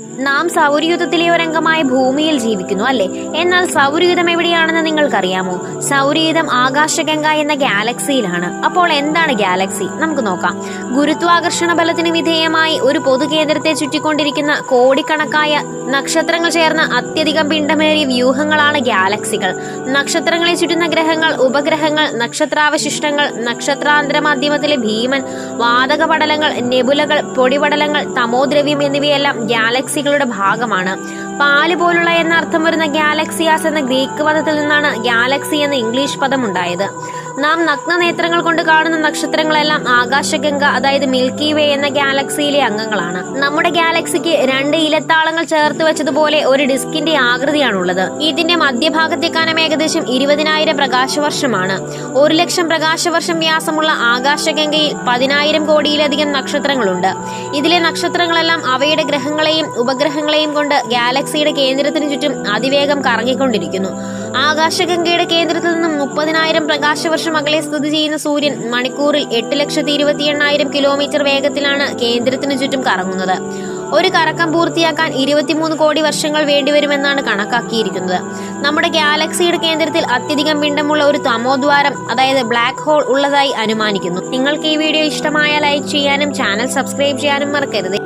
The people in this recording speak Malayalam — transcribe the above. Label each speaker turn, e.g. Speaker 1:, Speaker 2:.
Speaker 1: നാം സൗരയുധത്തിലെ ഒരംഗമായ ഭൂമിയിൽ ജീവിക്കുന്നു അല്ലെ? എന്നാൽ സൗരയുധം എവിടെയാണെന്ന് നിങ്ങൾക്കറിയാമോ? സൗരയുധം ആകാശഗംഗ എന്ന ഗാലക്സിയിലാണ്. അപ്പോൾ എന്താണ് ഗാലക്സി? നമുക്ക് നോക്കാം. ഗുരുത്വാകർഷണ ബലത്തിന് വിധേയമായി ഒരു പൊതുകേന്ദ്രത്തെ ചുറ്റിക്കൊണ്ടിരിക്കുന്ന കോടിക്കണക്കായ നക്ഷത്രങ്ങൾ ചേർന്ന അത്യധികം പിണ്ടമേറിയ വ്യൂഹങ്ങളാണ് ഗാലക്സികൾ. നക്ഷത്രങ്ങളെ ചുറ്റുന്ന ഗ്രഹങ്ങൾ ഉപഗ്രഹങ്ങൾ നക്ഷത്രാവശിഷ്ടങ്ങൾ നക്ഷത്രാന്തര മാധ്യമത്തിലെ ഭീമൻ വാതക പടലങ്ങൾ നെബുലകൾ പൊടിപടലങ്ങൾ തമോദ്രവ്യം എന്നിവയെല്ലാം ഗാലക്സികളുടെ ഭാഗമാണ്. പാൽ പോലുള്ള എന്ന അർത്ഥം വരുന്ന ഗാലക്സിയാസ് എന്ന ഗ്രീക്ക് പദത്തിൽ നിന്നാണ് ഗാലക്സി എന്ന ഇംഗ്ലീഷ് പദം ഉണ്ടായത് നാം നഗ്നനേത്രങ്ങൾ കൊണ്ട് കാണുന്ന നക്ഷത്രങ്ങളെല്ലാം ആകാശഗംഗ അതായത് മിൽക്കി വേ എന്ന ഗാലക്സിയിലെ അംഗങ്ങളാണ്. നമ്മുടെ ഗാലക്സിക്ക് രണ്ട് ഇലത്താളങ്ങൾ ചേർത്ത് വെച്ചതുപോലെ ഒരു ഡിസ്കിന്റെ ആകൃതിയാണുള്ളത്. ഇതിന്റെ മധ്യഭാഗത്തെ കനം ഏകദേശം ഇരുപതിനായിരം പ്രകാശവർഷമാണ്. ഒരു ലക്ഷം പ്രകാശവർഷം വ്യാസമുള്ള ആകാശഗംഗയിൽ പതിനായിരം കോടിയിലധികം നക്ഷത്രങ്ങളുണ്ട്. ഇതിലെ നക്ഷത്രങ്ങളെല്ലാം അവയുടെ ഗ്രഹങ്ങളെയും ഉപഗ്രഹങ്ങളെയും കൊണ്ട് ഗാലക്സിയുടെ കേന്ദ്രത്തിന് ചുറ്റും അതിവേഗം കറങ്ങിക്കൊണ്ടിരിക്കുന്നു. ആകാശഗംഗയുടെ കേന്ദ്രത്തിൽ നിന്നും മുപ്പതിനായിരം പ്രകാശവർഷം അകലെ സ്ഥിതി ചെയ്യുന്ന സൂര്യൻ മണിക്കൂറിൽ എട്ട് ലക്ഷത്തി ഇരുപത്തി എണ്ണായിരം കിലോമീറ്റർ വേഗത്തിലാണ് കേന്ദ്രത്തിനു ചുറ്റും കറങ്ങുന്നത്. ഒരു കറക്കം പൂർത്തിയാക്കാൻ ഇരുപത്തിമൂന്ന് കോടി വർഷങ്ങൾ വേണ്ടിവരുമെന്നാണ് കണക്കാക്കിയിരിക്കുന്നത്. നമ്മുടെ ഗാലക്സിയുടെ കേന്ദ്രത്തിൽ അത്യധികം പിണ്ടമുള്ള ഒരു തമോദ്വാരം അതായത് ബ്ലാക്ക് ഹോൾ ഉള്ളതായി അനുമാനിക്കുന്നു. നിങ്ങൾക്ക് ഈ വീഡിയോ ഇഷ്ടമായ ലൈക്ക് ചെയ്യാനും ചാനൽ സബ്സ്ക്രൈബ് ചെയ്യാനും മറക്കരുത്.